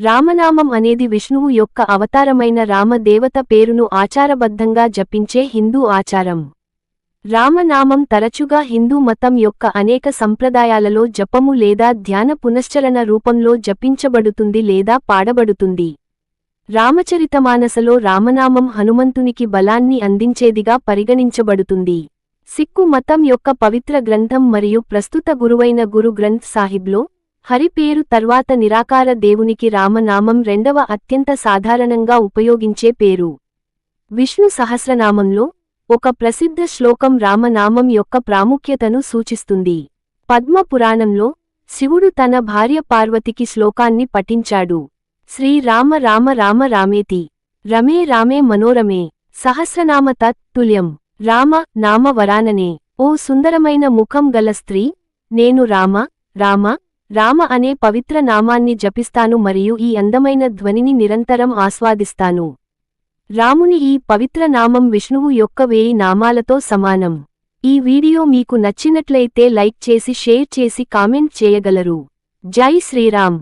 రామనామం అనేది విష్ణువు యొక్క అవతారమైన రామదేవత పేరును ఆచారబద్ధంగా జపించే హిందూ ఆచారం. రామనామం తరచుగా హిందూ మతం యొక్క అనేక సంప్రదాయాలలో జపము లేదా ధ్యాన పునశ్చరణ రూపంలో జపించబడుతుంది లేదా పాడబడుతుంది. రామచరితమానసలో రామనామం హనుమంతునికి బలాన్ని అందించేదిగా పరిగణించబడుతుంది. సిక్కు మతం యొక్క పవిత్ర గ్రంథం మరియు ప్రస్తుత గురువైన గురు గ్రంథ్ సాహిబ్లో హరి పేరు తర్వాత నిరాకార దేవునికి రామనామం రెండవ అత్యంత సాధారణంగా ఉపయోగించే పేరు. విష్ణు సహస్రనామంలో ఒక ప్రసిద్ధ శ్లోకం రామనామం యొక్క ప్రాముఖ్యతను సూచిస్తుంది. పద్మ పురాణంలో శివుడు తన భార్య పార్వతికి శ్లోకాన్ని పఠించాడు. శ్రీరామ రామ రామ రామేతి. రమే రామే మనోరమే. సహస్రనామ తత్ తుల్యం. రామ నామ వరాననే. ఓ సుందరమైన ముఖం గల స్త్రీ. నేను రామ రామ రామ అనే పవిత్ర నామాన్ని జపిస్తాను మరియు ఈ అందమైన ధ్వనిని నిరంతరం ఆస్వాదిస్తాను. రాముని ఈ పవిత్ర నామం విష్ణువు యొక్క వేయి నామాలతో సమానం. ఈ వీడియో మీకు నచ్చినట్లయితే లైక్ చేసి షేర్ చేసి కామెంట్ చేయగలరు. జై శ్రీరామ్.